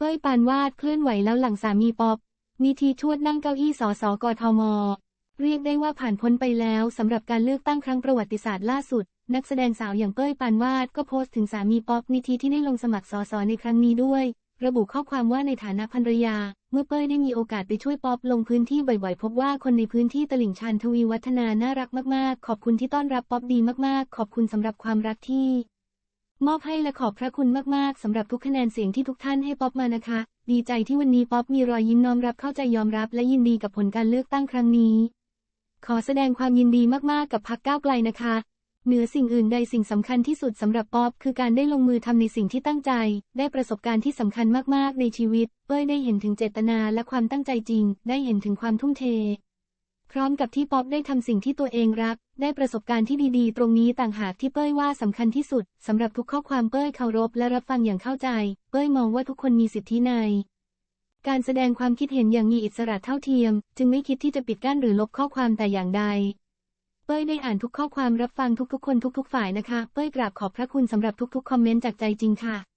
เป้ยปานวาดเคลื่อนไหวแล้วหลังสามีป๊อปนิธิชวดนั่งเก้าอี้สสกทม เรียกได้ว่าผ่านพ้นไปแล้วสำหรับการเลือกตั้งครั้งประวัติศาสตร์ล่าสุด นักแสดงสาวอย่างเป้ยปานวาดก็โพสต์ถึงสามีป๊อปนิธิที่ได้ลงสมัครสสในครั้งนี้ด้วย ระบุข้อความว่าในฐานะภรรยา เมื่อเป้ยได้มีโอกาสไปช่วยป๊อปลงพื้นที่บ่อยๆ พบว่าคนในพื้นที่ตลิ่งชันทวีวัฒนาน่ารักมากๆ ขอบคุณที่ต้อนรับป๊อปดีมากๆ ขอบคุณสำหรับความรักที่ มอบให้และขอบพระคุณมาก ๆ สำหรับทุกคะแนนเสียงที่ทุกท่านให้ป๊อปมานะคะ ดีใจที่วันนี้ป๊อปมีรอยยิ้มน้อมรับเข้าใจยอมรับและยินดีกับผลการเลือกตั้งครั้งนี้ ขอแสดงความยินดีมาก ๆ กับพักก้าวไกลนะคะ เหนือสิ่งอื่นใดสิ่งสำคัญที่สุดสำหรับป๊อปคือการได้ลงมือทำในสิ่งที่ตั้งใจ ได้ประสบการณ์ที่สำคัญมาก ๆ ในชีวิต เป้ยได้เห็นถึงเจตนาและความตั้งใจจริง ได้เห็นถึงความทุ่มเท พร้อมกับที่ป๊อปได้ทำสิ่งที่ตัวเองรัก ได้ประสบการณ์ที่ดีๆ ตรงนี้ต่างหากที่เป้ยว่าสำคัญที่สุดสำหรับทุกข้อความเป้ยเคารพและรับฟังอย่างเข้าใจ เป้ยมองว่าทุกคนมีสิทธิใน การแสดงความคิดเห็นอย่างมีอิสระเท่าเทียม จึงไม่คิดที่จะปิดกั้นหรือลบข้อความแต่อย่างใด เป้ยได้อ่านทุกข้อความรับฟังทุกๆ คนทุก ๆ ฝ่ายนะคะ เป้ยกราบขอบพระคุณสำหรับทุกๆ คอมเมนต์จากใจจริงค่ะ